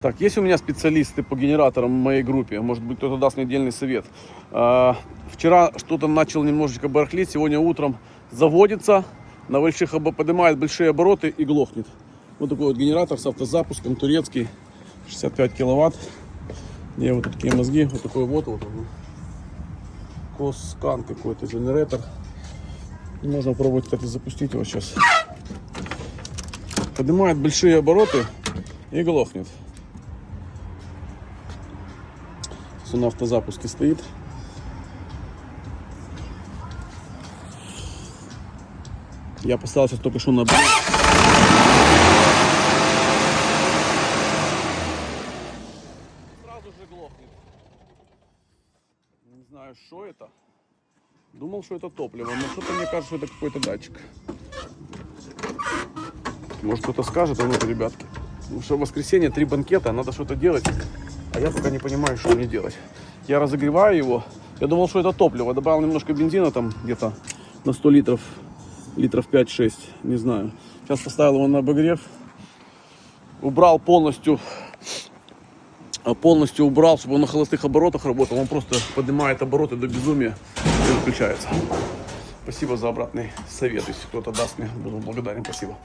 Так, есть у меня специалисты по генераторам в моей группе. Может быть, кто-то даст мне отдельный совет. А, Вчера что-то начал немножечко барахлить, сегодня утром заводится, на больших поднимает большие обороты и глохнет. Вот такой вот генератор с автозапуском, турецкий, 65 киловатт. Где вот такие мозги, вот такой вот, вот он. Коскан какой-то, генератор. Можно пробовать, кстати, запустить его сейчас. Поднимает большие обороты и глохнет. Он на автозапуске стоит. Я поставил сейчас только что на брелок. Сразу же глохнет. Не знаю, что это. Думал, что это топливо, но что-то мне кажется, что это какой-то датчик. Может кто-то скажет, а ну ребятки. Потому что в воскресенье три банкета, надо что-то делать. А я пока не понимаю, что мне делать. Я разогреваю его. Я думал, что это топливо. Добавил немножко бензина там где-то на 100 литров. Литров 5-6, не знаю. Сейчас поставил его на обогрев. Убрал полностью а, полностью убрал, чтобы он на холостых оборотах работал. Он просто поднимает обороты до безумия и выключается. Спасибо за обратный совет. Если кто-то даст мне, буду благодарен. Спасибо.